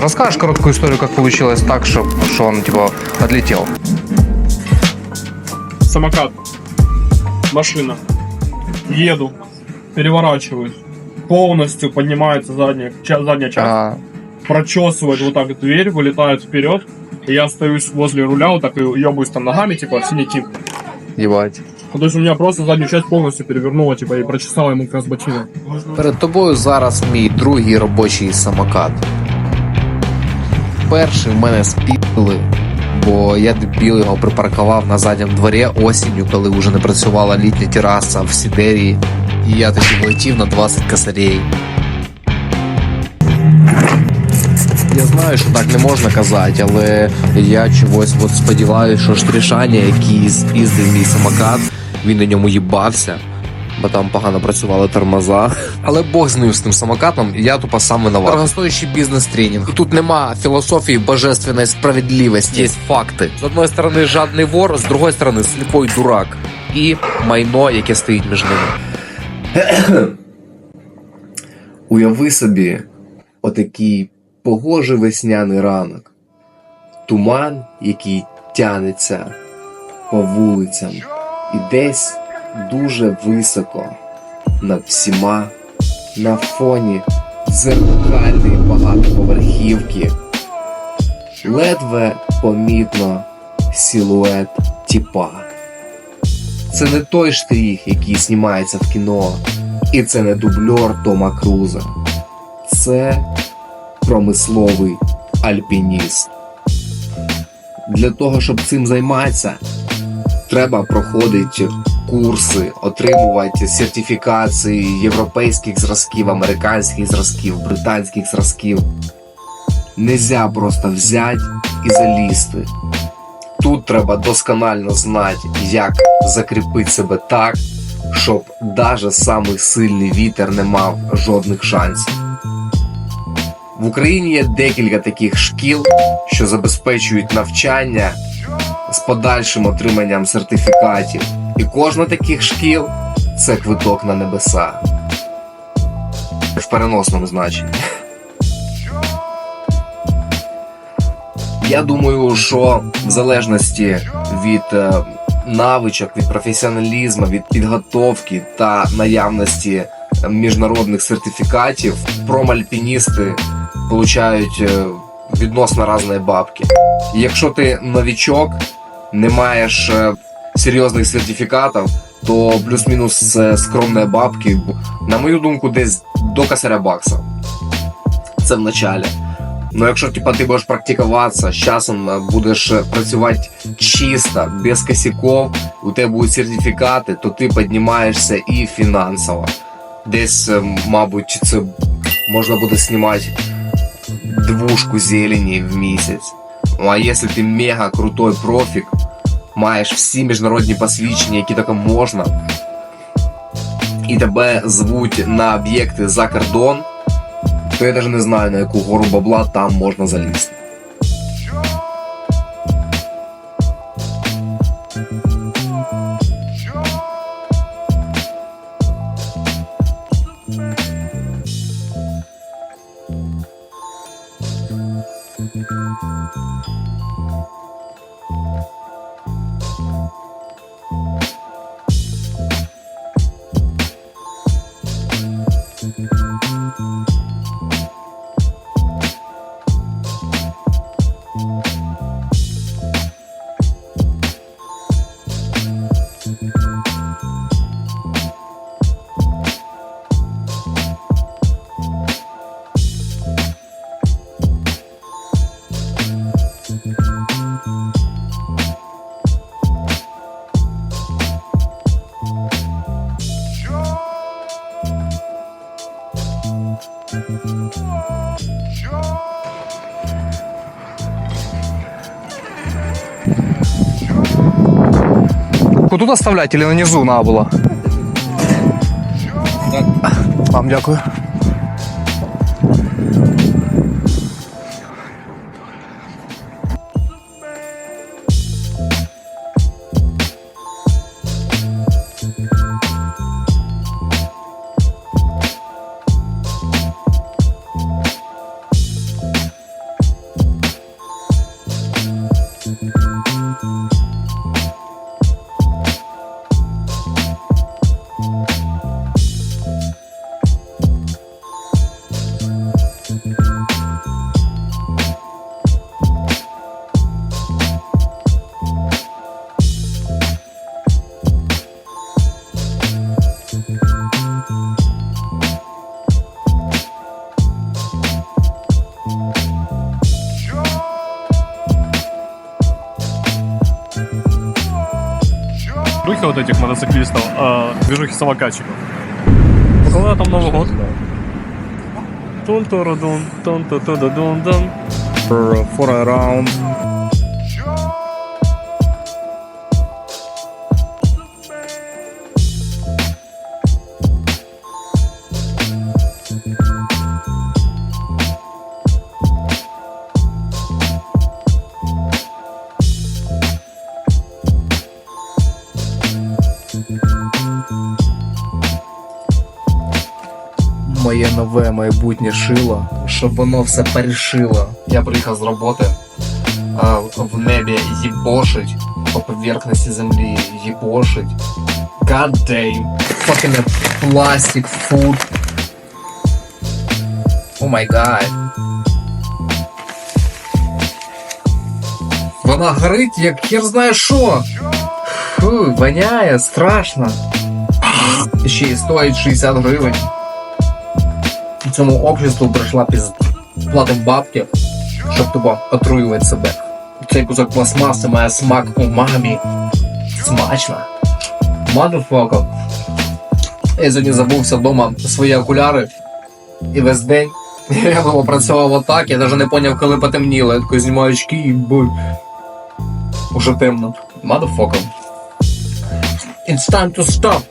Расскажешь короткую историю, как получилось так, что, что он типа отлетел? самокат, машина. Еду, переворачиваюсь. Полностью поднимается задняя, ча- задняя часть, А, прочесывает вот так дверь, вылетает вперед. И я остаюсь возле руля, вот так и ебаюсь там ногами, типа синяки. ебать. Ну, то есть у меня просто заднюю часть полностью перевернула, типа, и прочесала ему как раз ботинок. Перед тобою зараз мій другий робочий самокат. Перший в мене спіли, бо я дебіл його припаркував на задньому дворі осінню, коли вже не працювала літня тераса в Сідерії. І я тоді влетів на 20 косарей. Я знаю, що так не можна казати, але я чогось от сподіваюся, що Штрішаня, який з'їздив мій самокат, він на ньому їбався, бо там погано працювали тормоза. Але Бог з ним з тим самокатом, і я тупо сам виноват. Дорогостоящий бізнес-тренінг. І тут нема філософії божественної справедливості. Є факти. З одної сторони, жадний вор, з другої сторони, сліпой дурак. І майно, яке стоїть між ними. Уяви собі отакий погожий весняний ранок, туман, який тянеться по вулицям, і десь дуже високо над всіма на фоні дзеркальної багатоповерхівки ледве помітно силует тіпа. Це не той штрих, який знімається в кіно, і це не дубльор Тома Круза. Це промисловий альпініст. Для того, щоб цим займатися, треба проходити курси, отримувати сертифікації європейських зразків, американських зразків, британських зразків. Нельзя просто взяти і залізти. Тут треба досконально знати, як закріпити себе так, щоб даже самий сильний вітер не мав жодних шансів. В Україні є декілька таких шкіл, що забезпечують навчання з подальшим отриманням сертифікатів. І кожна таких шкіл це квиток на небеса. В переносному значенні. Я думаю, що в залежності від е, навичок, від професіоналізму, від підготовки та наявності е, міжнародних сертифікатів, промальпіністи получають е, відносно різні бабки. Якщо ти новічок, не маєш е, серйозних сертифікатів, то плюс-мінус це скромні бабки. На мою думку, десь до косаря бакса. Це в началі. Ну, якщо типа, ти будеш практикуватися, з часом е, будеш е, працювати чисто, без косяков, у тебе будуть сертифікати, то ти піднімаєшся і фінансово. Десь, е, мабуть, це можна буде знімати двушку зелені в місяць. Ну а якщо ти мега крутой профік, маєш всі міжнародні посвідчення, які тільки можна, і тебе звуть на об'єкти за кордон, то я навіть не знаю, на яку гору бабла там можна залізти. Штуку тут оставлять или внизу надо было? Вам дякую. Движухи вот этих мотоциклистов, а движухи самокатчиков. Ну, Когда там Новый год? тун туру дун тун ту ту ду дун дун For a нове майбутнє шило, щоб воно все перешило. Я приїхав з роботи, а в небі їбошить, по поверхності землі їбошить. God damn. Fucking plastic food. О май гад. Вона горить, як хер знає що. Фу, воняє, страшно. Ще й стоїть 60 гривень цьому обществу прийшла піз платим бабки, щоб тупо отруювати себе. Цей кусок пластмаси має смак умамі. Смачно. Motherfucker. Я сьогодні забувся вдома свої окуляри. І весь день я дома працював отак, я навіть не зрозумів, коли потемніло. Я такий знімаю очки і буль. Уже темно. Motherfucker. It's time to stop.